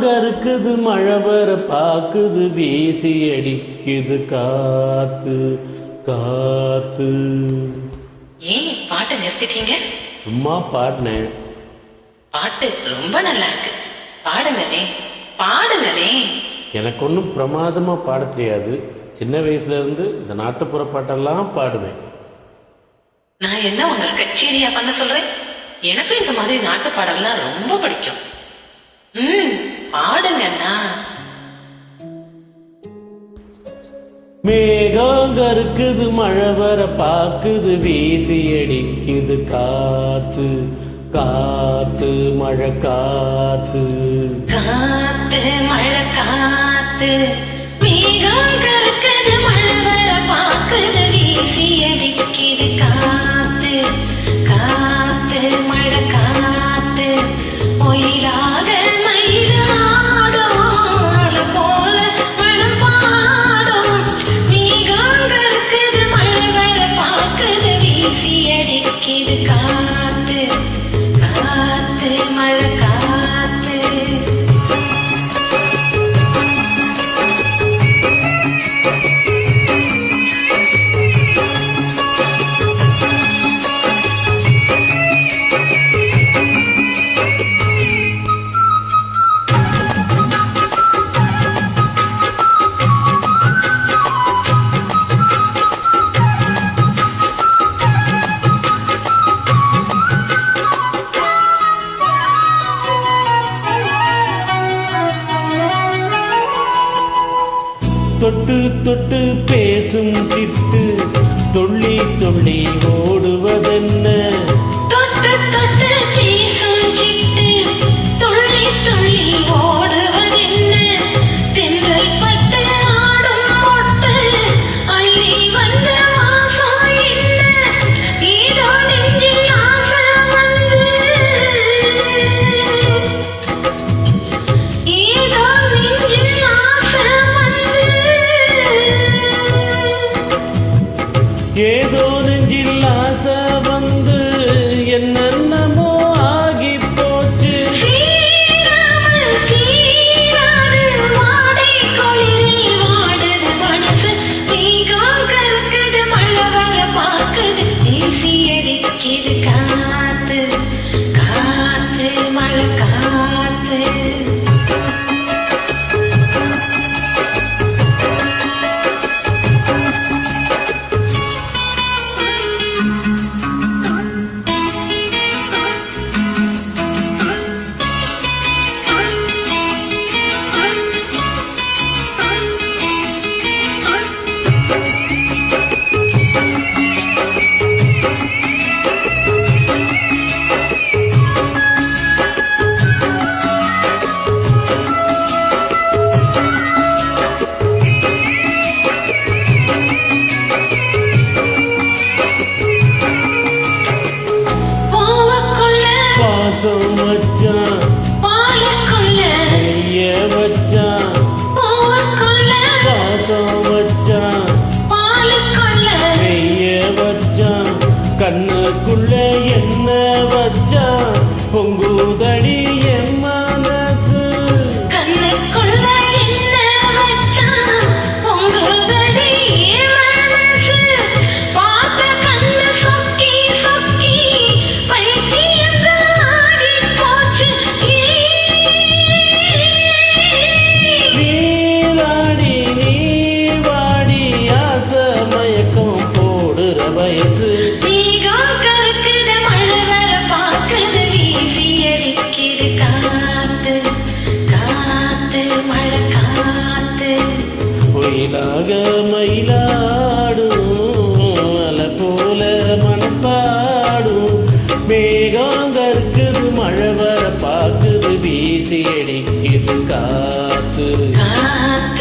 கருக்குது மழை வர பாக்குது வீசி அடிக்குது காத்து காத்து. ஏன் பாட்டை நிறுத்திட்டீங்க? சும்மா பாடினேன். பாட்டு ரொம்ப நல்லா இருக்கு. பாடுங்களே பாடுங்களே. எனக்கு ஒன்றும் பிரமாதமா பாட தெரியாது. சின்ன வயசுல இருந்து இந்த நாட்டுப்புற பாட்டெல்லாம் பாடுவேன். நான் என்ன உங்களை கச்சேரியா பண்ண சொல்றேன்? எனக்கும் இந்த மாதிரி நாட்டு பாடல்லாம் ரொம்ப பிடிக்கும். ம் பாடுங்கண்ணா. மேகம் கருக்குது மழை வர பாக்குது வீசி அடிக்குது காத்து காத்து மழை காத்து. காத்து மழை காத்து. தொட்டு பேசும் திட்டு துள்ளி துள்ளி ஓடுவதென்ன? பாசம் வச்சான் பாலுக்குள்ள. கைய வச்சான் பூவுக்குள்ள பாசம் வச்சான் பாலுக்குள்ள. கைய வச்சான் கண்ணுக்குள்ள காத்து ஒயிலாக மயிலாடும் அலை போல மனப்பாடும். மேகம் கற்குது மழை வர பாக்குது வீசி அடிக்குது காத்து. காத்து.